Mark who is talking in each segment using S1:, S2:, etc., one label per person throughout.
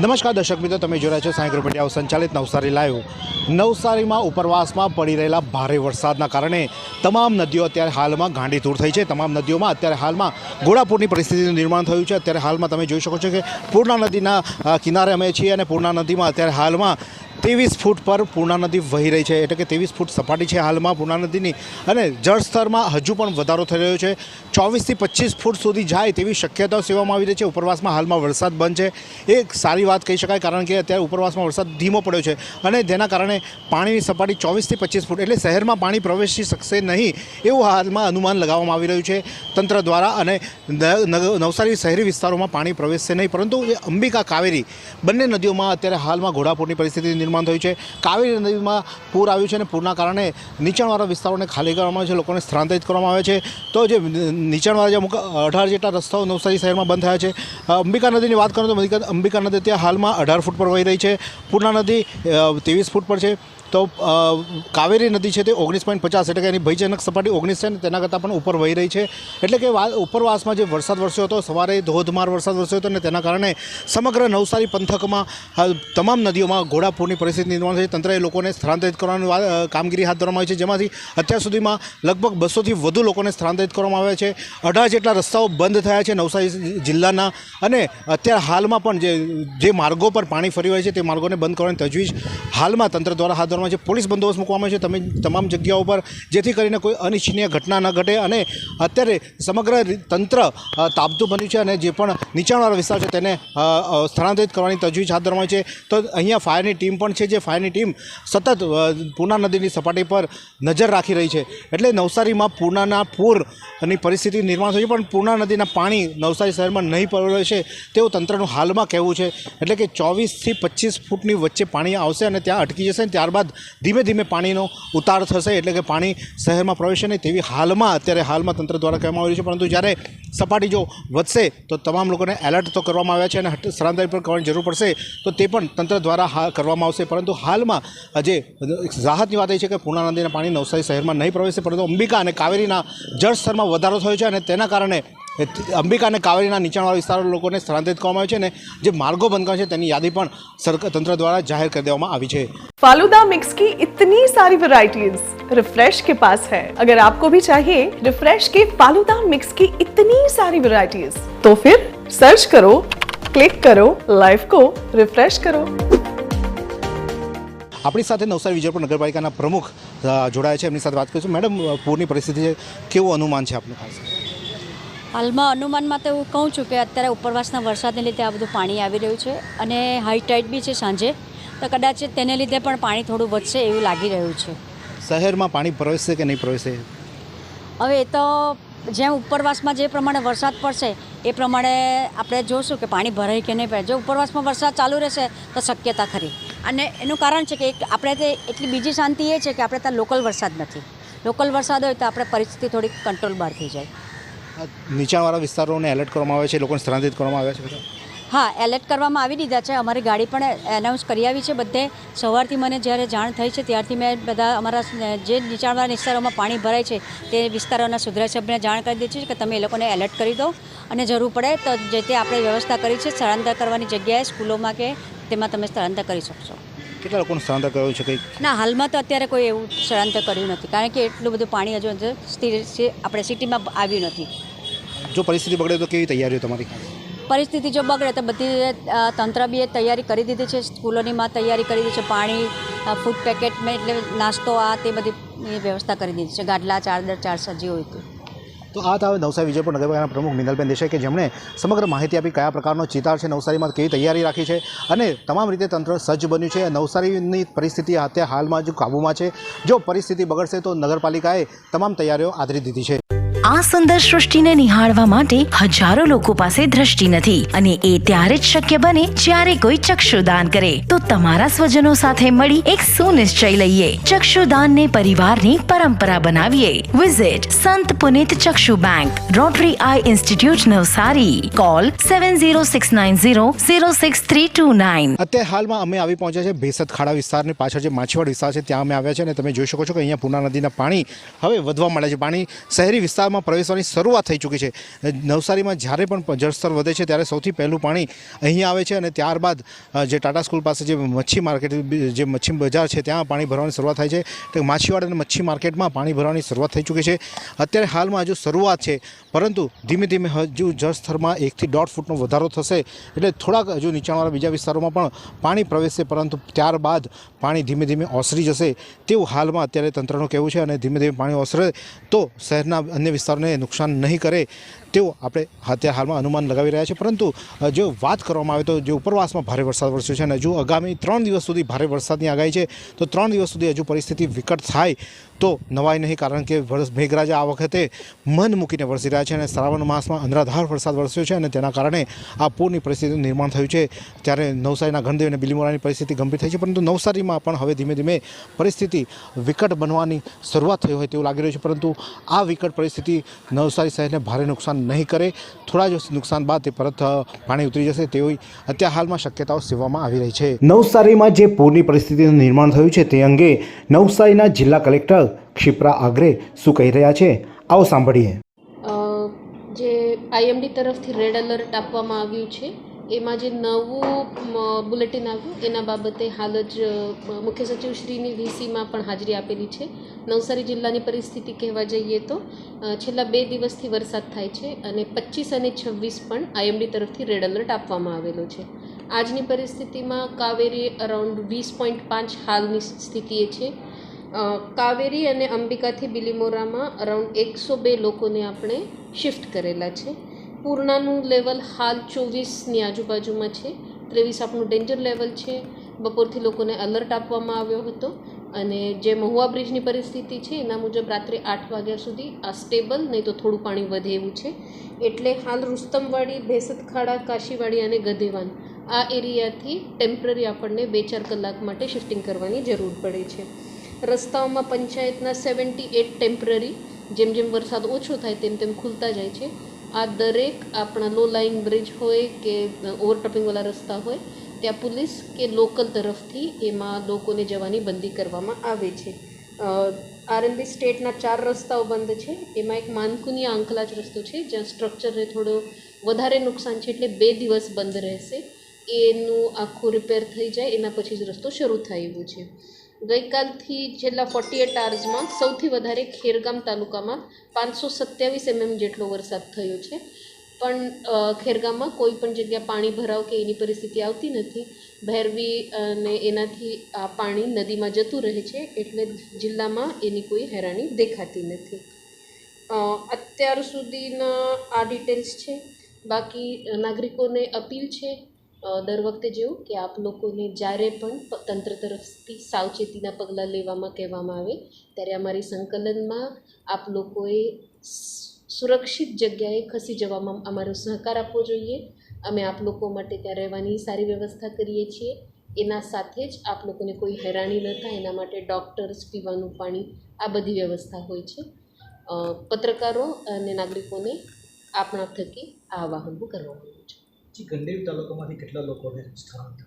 S1: નમસ્કાર દર્શક મિત્રો, તમે જોયા છો સાંઈ ગ્રુપ મીડિયા સંચાલિત નવસારી લાઈવ. નવસારીમાં ઉપરવાસમાં પડી રહેલા ભારે વરસાદના કારણે તમામ નદીઓ અત્યારે હાલમાં ગાંડીધૂર થઈ છે. તમામ નદીઓમાં અત્યારે હાલમાં ઘોડાપૂરની પરિસ્થિતિનું નિર્માણ થયું છે. અત્યારે હાલમાં તમે જોઈ શકો છો કે પૂર્ણા નદીના કિનારે અમે છીએ અને પૂર્ણા નદીમાં અત્યારે હાલમાં ત્રેવીસ ફૂટ પર પૂર્ણા નદી વહી રહી છે. એટલે કે ત્રેવીસ ફૂટ સપાટી છે હાલમાં પૂર્ણા નદીની. અને જળસ્તરમાં હજુ પણ વધારો થઈ રહ્યો છે. ચોવીસથી પચીસ ફૂટ સુધી જાય તેવી શક્યતાઓ સેવામાં આવી રહી છે. ઉપરવાસમાં હાલમાં વરસાદ બંધ છે. એ સારી વાત કહી શકાય, કારણ કે અત્યારે ઉપરવાસમાં વરસાદ ધીમો પડ્યો છે. અને જેના કારણે પાણીની સપાટી ચોવીસથી પચીસ ફૂટ, એટલે શહેરમાં પાણી પ્રવેશી શકશે નહીં એવું હાલમાં અનુમાન લગાવવામાં આવી રહ્યું છે. તંત્ર દ્વારા અને નવસારી શહેરી વિસ્તારોમાં પાણી પ્રવેશશે નહીં. પરંતુ એ અંબિકા કાવેરી બંને નદીઓમાં અત્યારે હાલમાં ઘોડાપૂરની પરિસ્થિતિ નિર્માણ થયું છે. કાવેરી નદીમાં પૂર આવ્યું છે અને પૂરના કારણે નીચાણવાળા વિસ્તારોને ખાલી કરવામાં આવે છે, લોકોને સ્થળાંતરિત કરવામાં આવે છે. તો જે નીચાણવાળા જે અમુક અઢાર જેટલા રસ્તાઓ નવસારી શહેરમાં બંધ થયા છે. અંબિકા નદીની વાત કરું તો અંબિકા- નદી ત્યાં હાલમાં અઢાર ફૂટ પર વહી રહી છે. પૂર્ણા નદી ત્રેવીસ ફૂટ પર છે. તો કાવેરી નદી છે તે ઓગણીસ પોઈન્ટ પચાસ એટલે કે એની ભયજનક સપાટી ઓગણીસ છે ને તેના કરતાં પણ ઉપર વહી રહી છે. એટલે કે ઉપરવાસમાં જે વરસાદ વરસ્યો હતો, સવારે ધોધમાર વરસાદ વરસ્યો હતો અને તેના કારણે સમગ્ર નવસારી પંથકમાં તમામ નદીઓમાં ઘોડાપૂરની પરિસ્થિતિ નિર્માણ થઈ. તંત્રએ લોકોને સ્થળાંતરિત કરવાની કામગીરી હાથ ધરવામાં આવી છે. જેમાંથી અત્યાર સુધીમાં લગભગ બસોથી વધુ લોકોને સ્થળાંતરિત કરવામાં આવ્યા છે. અઢાર જેટલા રસ્તાઓ બંધ થયા છે નવસારી જિલ્લાના અને અત્યારે હાલમાં પણ જે જે માર્ગો પર પાણી ફરી હોય છે તે માર્ગોને બંધ કરવાની તજવીજ હાલમાં તંત્ર દ્વારા હાથ ધરવામાં જે પોલીસ બંદોબસ્ત મૂકવામાં છે, તમે તમામ જગ્યાઓ પર, જેથી કરીને કોઈ અનિચ્છનીય ઘટના ન ઘટે અને અત્યારે સમગ્ર તંત્ર તાબતું બન્યું છે અને જે પણ નીચાણવાળા વિસ્તાર છે તેને સ્થળાંતરિત કરવાની તજવીજ હાથ ધરવામાં છે. તો અહીંયા ફાયરની ટીમ પણ છે, જે ફાયરની ટીમ સતત પૂના નદીની સપાટી પર નજર રાખી રહી છે. એટલે નવસારીમાં પૂર્ણાના પૂરની પરિસ્થિતિ નિર્માણ થઈ છે, પણ પૂર્ણા નદીના પાણી નવસારી શહેરમાં નહીં પ્રવેશે તેવું તંત્રનું હાલમાં કહેવું છે. એટલે કે ચોવીસથી પચીસ ફૂટની વચ્ચે પાણી આવશે અને ત્યાં અટકી જશે અને ત્યારબાદ ધીમે ધીમે પાણીનો ઉતાર થશે એટલે કે પાણી શહેરમાં પ્રવેશે નહીં તેવી હાલમાં અત્યારે હાલમાં તંત્ર દ્વારા કહેવામાં આવ્યું છે. પરંતુ જ્યારે સપાટી જો વધશે તો તમામ લોકોને એલર્ટ તો કરવામાં આવ્યા છે અને સ્થળાંતરિત પણ કરવાની જરૂર પડશે તો તે પણ તંત્ર દ્વારા હા કરવામાં આવશે. પરંતુ હાલમાં જે રાહતની વાત એ છે કે પૂર્ણા નદીના પાણી નવસારી શહેરમાં નહીં પ્રવેશે. પરંતુ અંબિકા અને કાવેરીના જળસ્તરમાં વધારો થયો છે અને તેના કારણે અંબિકા અને કાવેરીના નીચાણવાળા વિસ્તારો લોકોને સ્થળાંતરિત કરવામાં આવે છે અને જે માર્ગો બંધ કરે છે તેની યાદી પણ સરકાર તંત્ર દ્વારા જાહેર કરી દેવામાં આવી છે
S2: फालूदा मिक्स की इतनी सारी वैरायटीज रिफ्रेश के पास है अगर आपको भी चाहिए रिफ्रेश के फालूदा मिक्स की इतनी सारी वैरायटीज तो फिर सर्च करो क्लिक करो लाइफ को रिफ्रेश करो
S1: આપણી સાથે નવસારી વિજયપુર નગરપાલિકાના પ્રમુખ અ, જોડાયા છે એમની સાથે વાત કરીશું મેડમ અ, પૂરની પરિસ્થિતિ છે કેવું અનુમાન છે આપનું પાસે
S3: હાલમાં અનુમાનમાં તો હું કહું છું કે અત્યારે ઉપરવાસના વરસાદને લીધે આ બધું પાણી આવી રહ્યું છે અને હાઈ ટાઈડ બી છે સાંજે. તો કદાચ તેને લીધે પણ પાણી થોડું વધશે એવું લાગી રહ્યું છે.
S1: શહેરમાં પાણી પ્રવેશશે કે નહીં પ્રવેશે?
S3: હવે એ તો જેમ ઉપરવાસમાં જે પ્રમાણે વરસાદ પડશે એ પ્રમાણે આપણે જોશું કે પાણી ભરાય કે નહીં ભરાય. જો ઉપરવાસમાં વરસાદ ચાલુ રહેશે તો શક્યતા ખરી. અને એનું કારણ છે કે એક આપણે તે એટલી બીજી શાંતિ એ છે કે આપણે ત્યાં લોકલ વરસાદ નથી. લોકલ વરસાદ હોય તો આપણે પરિસ્થિતિ થોડીક કંટ્રોલ બહાર થઈ જાય.
S1: નીચાણવાળા વિસ્તારોને એલર્ટ કરવામાં આવે છે, લોકોને સ્થળાંતરિત કરવામાં આવે છે
S3: હા, એલર્ટ કરવામાં આવી દીધા છે. અમારી ગાડી પણ એનાઉન્સ કરી આવી છે બધે. સવારથી મને જ્યારે જાણ થઈ છે ત્યારથી મેં બધા અમારા જે નીચાણવાળા વિસ્તારોમાં પાણી ભરાય છે તે વિસ્તારોના સુધારાસભ્યને જાણ કરી દીધી છે કે તમે એ લોકોને એલર્ટ કરી દો. અને જરૂર પડે તો જે તે આપણે વ્યવસ્થા કરી છે, સ્થળાંતર કરવાની જગ્યાએ, સ્કૂલોમાં કે તેમાં તમે સ્થળાંતર કરી શકશો.
S1: કેટલા લોકોનું સ્થળાંતર કર્યું છે કંઈક?
S3: ના હાલમાં તો અત્યારે કોઈ એવું સ્થળાંતર કર્યું નથી. કારણ કે એટલું બધું પાણી હજુ સ્થિર છે- આપણે સિટીમાં આવ્યું નથી.
S1: જો પરિસ્થિતિ બગડે તો કેવી તૈયારીઓ તમારી?
S3: પરિસ્થિતિ જો બગડે તો બધી તંત્ર બી એ તૈયારી કરી દીધી છે સ્કૂલોની માં તૈયારી કરી દીધી છે પાણી ફૂડ ફૂડ પેકેટમાં એટલે નાસ્તો આ તે બધી વ્યવસ્થા કરી દીધી છે ગાડલા ચાદર ચાર સજી હોય તો.
S1: તો આ તો હવે નવસારી વિજયપુર નગરપાલિકાના પ્રમુખ મિનલબેન દેસાઈ કે જેમણે સમગ્ર માહિતી આપી કયા પ્રકારનો ચિતાર છે નવસારીમાં કેવી તૈયારી રાખી છે અને તમામ રીતે તંત્ર સજ્જ બન્યું છે. નવસારીની પરિસ્થિતિ અત્યારે હાલમાં જ કાબૂમાં છે. જો પરિસ્થિતિ બગડશે તો નગરપાલિકાએ તમામ તૈયારીઓ આદરી દીધી છે.
S4: આ સુંદર સૃષ્ટિને નિહાળવા માટે હજારો લોકો પાસે દ્રષ્ટિ નથી અને એ ત્યારે જ શક્ય બને જ્યારે કોઈ ચક્ષુદાન કરે. તો તમારા સ્વજનો સાથે મળી એક સુનિશ્ચય લઈએ. ચક્ષુદાનને પરિવારની પરંપરા બનાવીએ. Visit Sant Punit Chakshu bank rotary eye institute Navsari. Call seven zero six nine zero zero six three two nine
S1: અત્યારે હાલમાં અમે આવી પહોંચ્યા છે ભેસદ ખાડા વિસ્તારની પાછળ જે માછીવાડ વિસ્તાર છે ત્યાં અમે આવ્યા છે અને તમે જોઈ શકો છો કે અહીંયા પૂર્ણા નદીના પાણી હવે વધવા મળે છે. પાણી શહેરી વિસ્તારમાં નવસારીમાં પ્રવેશવાની શરૂઆત થઈ ચૂકી છે. નવસારીમાં જ્યારે પણ જળસ્તર વધે છે ત્યારે સૌથી પહેલું પાણી અહીંયા આવે છે અને ત્યારબાદ જે ટાટા સ્કૂલ પાસે જે મચ્છી માર્કેટ, જે મચ્છી બજાર છે ત્યાં પાણી ભરવાની શરૂઆત થાય છે. તો માછીવાડ અને મચ્છી માર્કેટમાં પાણી ભરવાની શરૂઆત થઈ ચૂકી છે. અત્યારે હાલમાં હજુ શરૂઆત છે, પરંતુ ધીમે ધીમે હજુ જળસ્તરમાં એકથી દોઢ ફૂટનો વધારો થશે. એટલે થોડાક હજુ નીચાણવાળા બીજા વિસ્તારોમાં પણ પાણી પ્રવેશશે પરંતુ ત્યારબાદ પાણી ધીમે ધીમે ઓસરી જશે. તેવું હાલમાં અત્યારે તંત્રનું કહેવું છે અને ધીમે ધીમે પાણી ઓસરે તો શહેરના અન્ય વિસ્તારોને નુકસાન નહીં કરે તેવું આપણે અત્યારે હાલમાં અનુમાન લગાવી રહ્યા છે. પરંતુ જો વાત કરવામાં આવે તો જે ઉપરવાસમાં ભારે વરસાદ વરસ્યો છે અને હજુ આગામી ત્રણ દિવસ સુધી ભારે વરસાદની આગાહી છે, તો ત્રણ દિવસ સુધી હજુ પરિસ્થિતિ વિકટ થાય તો નવાય નહીં, કારણ કે મેઘરાજા આ વખતે મન મૂકીને વરસી રહ્યા છે અને શ્રાવણ માસમાં અનરાધાર વરસાદ વરસ્યો છે અને તેના કારણે આ પૂરની પરિસ્થિતિનું નિર્માણ થયું છે. ત્યારે નવસારીના ગણદેવ અને બિલીમોરાની પરિસ્થિતિ ગંભીર થઈ છે, પરંતુ નવસારીમાં પણ હવે ધીમે ધીમે પરિસ્થિતિ વિકટ બનવાની શરૂઆત થઈ હોય તેવું લાગી રહ્યું છે. પરંતુ આ વિકટ પરિસ્થિતિ નવસારી શહેરને ભારે નુકસાન નહીં કરે. થોડા જ નુકસાન બાદ તે પરત પાણી ઉતરી જશે તેવી અત્યારે હાલમાં શક્યતાઓ સેવવામાં આવી રહી છે. નવસારીમાં જે પૂરની પરિસ્થિતિનું નિર્માણ થયું છે તે અંગે નવસારીના જિલ્લા કલેક્ટર ક્ષિપ્રા આગ્રે શું કહી રહ્યા છે? આવો સાંભળીએ.
S5: જે આઈએમડી તરફથી રેડ એલર્ટ આપવામાં આવ્યું છે. એમાં જે નવું બુલેટિન આવ્યું. એના બાબતે હાલ જ મુખ્ય સચિવ શ્રીની વીસીમાં પણ હાજરી આપેલી છે. નવસારી જિલ્લાની પરિસ્થિતિ કહેવા જઈએ તો છેલ્લા બે દિવસથી વરસાદ થાય છે અને પચીસ અને છવ્વીસ પણ આઈએમડી તરફથી રેડ એલર્ટ આપવામાં આવેલો છે. આજની પરિસ્થિતિમાં કાવેરી અરાઉન્ડ વીસ પોઈન્ટ પાંચ હાલની સ્થિતિએ છે. કાવેરી અને અંબિકાથી બિલીમોરામાં અરાઉન્ડ એકસો બે લોકોને આપણે શિફ્ટ કરેલા છે. પૂર્ણાનું લેવલ હાલ ચોવીસની આજુબાજુમાં છે. ત્રેવીસ આપણું ડેન્જર લેવલ છે. બપોરથી લોકોને એલર્ટ આપવામાં આવ્યો હતો અને જે મહુવા બ્રિજની પરિસ્થિતિ છે, એના મુજબ રાત્રે આઠ વાગ્યા સુધી આ સ્ટેબલ નહીં તો થોડું પાણી વધે એવું છે. એટલે હાલ રુસ્તમવાડી, ભેસતખાડા, કાશીવાડી અને ગધેવાન આ એરિયાથી ટેમ્પરરી આપણને બે ચાર કલાક માટે શિફ્ટિંગ કરવાની જરૂર પડે છે. રસ્તાઓમાં પંચાયતના સેવન્ટી એટ ટેમ્પરરી જેમ જેમ વરસાદ ઓછો થાય તેમ તેમ ખુલતા જાય છે. આ દરેક આપણા લો લાઇન બ્રિજ હોય કે ઓવરટપિંગવાળા રસ્તા હોય, ત્યાં પોલીસ કે લોકલ તરફથી એમાં લોકોને જવાની બંધી કરવામાં આવે છે. આરએનબી સ્ટેટના ચાર રસ્તાઓ બંધ છે. એમાં એક માનકુનિયા જ રસ્તો છે, જ્યાં સ્ટ્રક્ચરને થોડો વધારે નુકસાન છે એટલે બે દિવસ બંધ રહેશે. એનું આખું રિપેર થઈ જાય, એના પછી જ રસ્તો શરૂ થાય એવું છે. ગઈકાલથી છેલ્લા ફોર્ટી એટ આવર્સમાં સૌથી વધારે ખેરગામ તાલુકામાં પાંચસો સત્યાવીસ એમએમ જેટલો વરસાદ થયો છે. પણ ખેરગામમાં કોઈ પણ જગ્યા પાણી ભરાવ કે એની પરિસ્થિતિ આવતી નથી. ભૈરવી અને એનાથી આ પાણી નદીમાં જતું રહે છે એટલે જિલ્લામાં એની કોઈ હેરાની દેખાતી નથી. અત્યાર સુધીના આ ડિટેલ્સ છે. બાકી નાગરિકોને અપીલ છે દર વખતે જેવું કે આપ લોકોને જ્યારે પણ તંત્ર તરફથી સાવચેતીના પગલાં લેવામાં કહેવામાં આવે, ત્યારે અમારી સંકલનમાં આપ લોકોએ સુરક્ષિત જગ્યાએ ખસી જવામાં અમારો સહકાર આપવો જોઈએ. અમે આપ લોકો માટે ત્યાં રહેવાની સારી વ્યવસ્થા કરીએ છીએ. એના સાથે જ આપ લોકોને કોઈ હેરાની ન થાય, એના માટે ડૉક્ટર્સ, પીવાનું પાણી, આ બધી વ્યવસ્થા હોય છે. પત્રકારો અને નાગરિકોને આપણા થકી આ આવાહન હું કરવા માગું છું.
S6: જી ગંડેવી તાલુકામાંથી કેટલા લોકોને સ્થળાંતર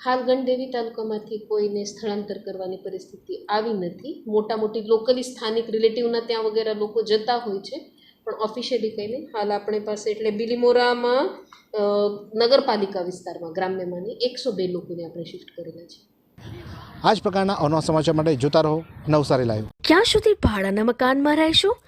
S5: હાલ ગણદેવી તાલુકામાંથી કોઈને સ્થળાંતર કરવાની પરિસ્થિતિ આવી નથી. મોટા મોટી લોકલી સ્થાનિક રિલેટિવના ત્યાં વગેરે લોકો જતા હોય છે. પણ ઓફિશિયલી કહીને હાલ આપણી પાસે એટલે બિલીમોરામાં નગરપાલિકા વિસ્તારમાં ગ્રામ્યમાંની એકસો બે લોકોને આપણે શિફ્ટ કરેલા છે.
S1: આ જ પ્રકારના અનવા સમાચાર માટે જોતા રહો નવસારી લાઈવ
S7: ક્યાં સુધી ભાડાના મકાનમાં રહેશો?